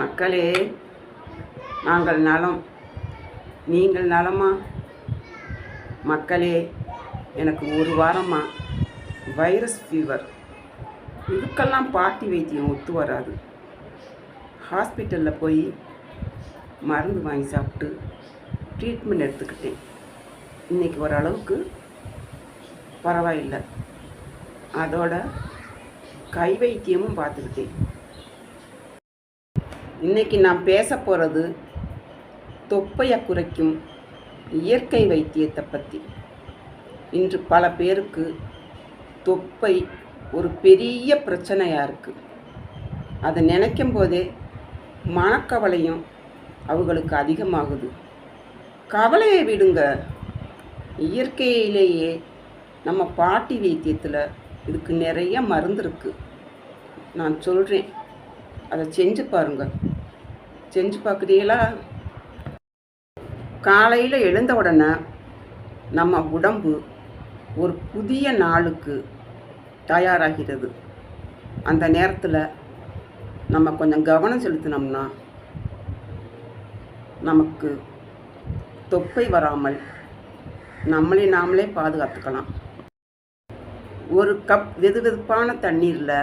மக்களே நாங்கள் நலம். நீங்கள் நலமா? மக்களே எனக்கு ஒரு வாரமா வைரஸ் ஃபீவர் இதுக்கெல்லாம் பாட்டி வைத்தியம் ஒத்து வராது. ஹாஸ்பிட்டலில் போய் மருந்து வாங்கி சாப்பிட்டு ட்ரீட்மெண்ட் எடுத்துக்கிட்டேன். இன்றைக்கி ஓரளவுக்கு பரவாயில்லை. அதோட கை வைத்தியமும் பார்த்துக்கிட்டேன். இன்னைக்கு நான் பேச போகிறது தொப்பையை குறைக்கும் இயற்கை வைத்தியத்தை பற்றி இன்று பல பேருக்கு தொப்பை ஒரு பெரிய பிரச்சனையாக இருக்குது அதை நினைக்கும் போதே மனக்கவலையும் அவங்களுக்கு அதிகமாகுது. கவலையை விடுங்க. இயற்கையிலேயே நம்ம பாட்டி வைத்தியத்தில் இதுக்கு நிறைய மருந்து இருக்குது நான் சொல்கிறேன் அதை செஞ்சு பாருங்கள் செஞ்சு பார்க்குறீங்களா? காலையில் எழுந்த உடனே நம்ம உடம்பு ஒரு புதிய நாளுக்கு தயாராகிறது. அந்த நேரத்தில் நம்ம கொஞ்சம் கவனம் செலுத்தினோம்னா நமக்கு தொப்பை வராமல் நம்மளே நாமளே பாதுகாத்துக்கலாம். ஒரு கப் வெது வெதுப்பான தண்ணீரில்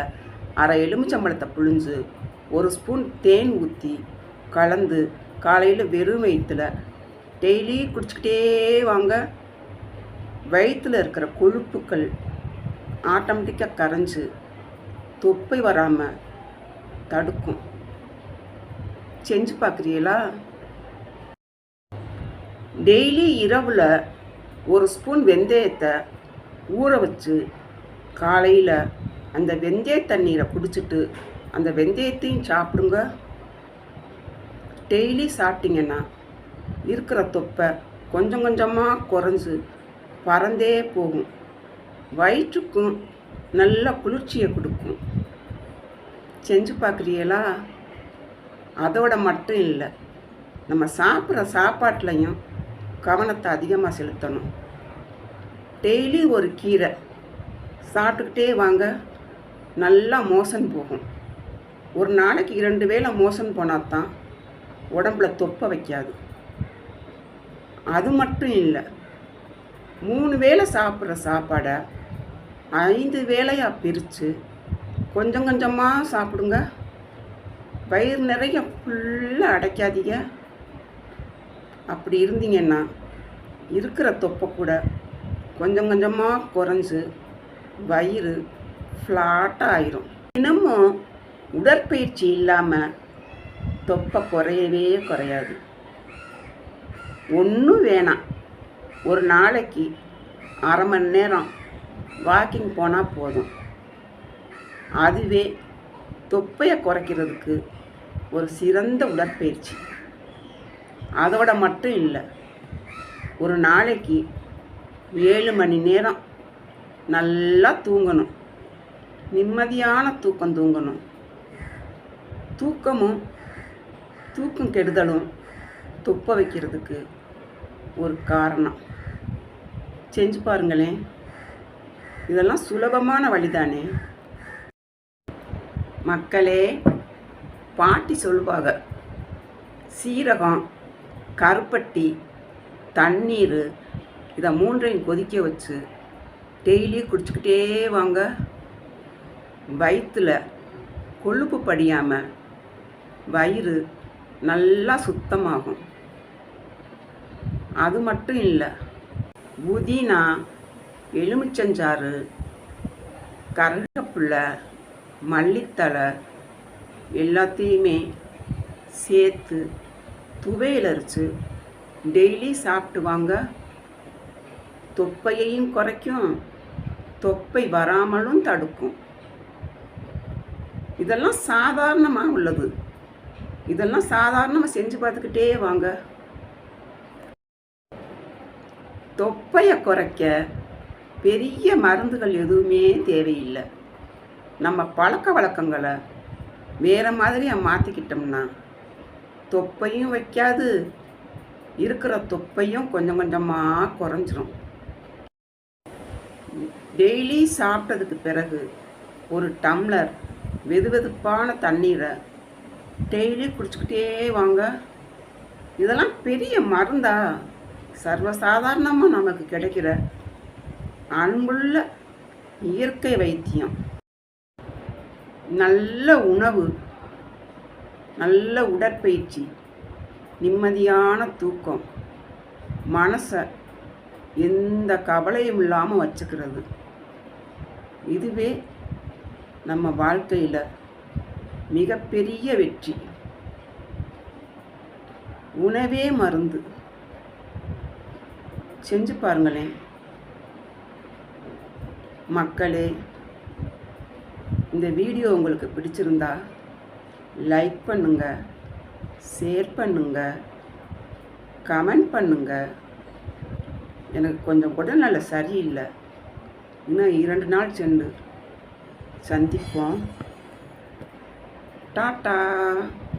அரை எலுமிச்சம்பழத்தை புழிஞ்சு ஒரு ஸ்பூன் தேன் ஊற்றி கலந்து காலையில் வெறும் வயிற்றுல டெய்லி குடிச்சிக்கிட்டே வாங்க. வயிற்றில் இருக்கிற கொழுப்புக்கள் ஆட்டோமேட்டிக்காக கரைஞ்சு தொப்பை வராமல் தடுக்கும். செஞ்சு பார்க்குறீங்களா டெய்லி இரவில் ஒரு ஸ்பூன் வெந்தயத்தை ஊற வச்சு காலையில் அந்த வெந்தய தண்ணீரை குடிச்சிட்டு அந்த வெந்தயத்தையும் சாப்பிடுங்க. டெய்லி சாப்பிட்டீங்கன்னா இருக்கிற தொப்பை கொஞ்சம் கொஞ்சமாக குறைஞ்சு பறந்தே போகும். வயிற்றுக்கும் நல்ல குளிர்ச்சியை கொடுக்கும். செஞ்சு பார்க்குறீங்களா? அதோட மட்டும் இல்லை நம்ம சாப்பிட்ற சாப்பாட்லையும் கவனத்தை அதிகமாக செலுத்தணும். டெய்லி ஒரு கீரை சாப்பிட்டுக்கிட்டே வாங்க நல்லா மோசன் போகும். ஒரு நாளைக்கு இரண்டு வேளை மோசன் போனால் தான் உடம்புல தொப்பை வைக்காது. அது மட்டும் இல்லை மூணு வேளை சாப்பிட்ற சாப்பாடை ஐந்து வேளையாக பிரித்து கொஞ்சம் கொஞ்சமாக சாப்பிடுங்க. வயிறு நிறைய ஃபுல்லாக அடைக்காதீங்க. அப்படி இருந்தீங்கன்னா இருக்கிற தொப்பை கூட கொஞ்சம் கொஞ்சமாக குறைஞ்சு வயிறு ஃப்ளாட்டாக ஆயிரும். தினமும் உடற்பயிற்சி இல்லாமல் தொப்பை குறையவே குறையாது. ஒன்றும் வேணாம். ஒரு நாளைக்கு அரை மணி நேரம் வாக்கிங் போனால் போதும். அதுவே தொப்பையை குறைக்கிறதுக்கு ஒரு சிறந்த உடற்பயிற்சி. அதோட மட்டும் இல்லை ஒரு நாளைக்கு ஏழு மணி நேரம் நல்லா தூங்கணும். நிம்மதியான தூக்கம் தூங்கணும். தூக்கமும் தூக்கம் கெடுதலும் துப்ப வைக்கிறதுக்கு ஒரு காரணம். செஞ்சு பாருங்களேன். இதெல்லாம் சுலபமான வழிதானே. மக்களே பாட்டி சொல்லுவாங்க சீரகம் கருப்பட்டி தண்ணீர் இதை மூன்றையும் கொதிக்க வச்சு டெய்லி குடிச்சுக்கிட்டே வாங்க. வயிற்றில் கொழுப்பு படியாமல் வயிறு நல்லா சுத்தமாகும். அது மட்டும் இல்லை புதினா எலுமிச்சஞ்சாறு கருவேப்பிலை மல்லித்தழை எல்லாத்தையுமே சேர்த்து துவையில் அரைச்சு டெய்லி சாப்பிட்டு வாங்க. தொப்பையையும் குறைக்கும். தொப்பை வராமலும் தடுக்கும். இதெல்லாம் சாதாரணமாக உள்ளது. இதெல்லாம் சாதாரணமாக செஞ்சு பார்த்துக்கிட்டே வாங்க. தொப்பையை குறைக்க பெரிய மருந்துகள் எதுவுமே தேவையில்லை. நம்ம பழக்க வழக்கங்களை வேறு மாதிரி மாற்றிக்கிட்டோம்னா தொப்பையும் வைக்காது இருக்கிற தொப்பையும் கொஞ்சம் கொஞ்சமாக குறைஞ்சிரும். டெய்லி சாப்பிட்டதுக்கு பிறகு ஒரு டம்ளர் வெதுவெதுப்பான தண்ணீரை டெய்லி குடிச்சுக்கிட்டே வாங்க. இதெல்லாம் பெரிய மருந்தா? சர்வசாதாரணமாக நமக்கு கிடைக்கிற அன்புள்ள இயற்கை வைத்தியம். நல்ல உணவு நல்ல உடற்பயிற்சி நிம்மதியான தூக்கம் மனசை எந்த கவலையும் இல்லாமல் வச்சுக்கிறது. இதுவே நம்ம வாழ்க்கையில் மிகப்பெரிய வெற்றி. உணவே மருந்து. செஞ்சு பாருங்களேன். மக்களே இந்த வீடியோ உங்களுக்கு பிடிச்சிருந்தா லைக் பண்ணுங்க ஷேர் பண்ணுங்க கமெண்ட் பண்ணுங்க. எனக்கு கொஞ்சம் உடல்நல சரியில்லை. இன்னும் இரண்டு நாள் சென்று சந்திப்போம். Da da.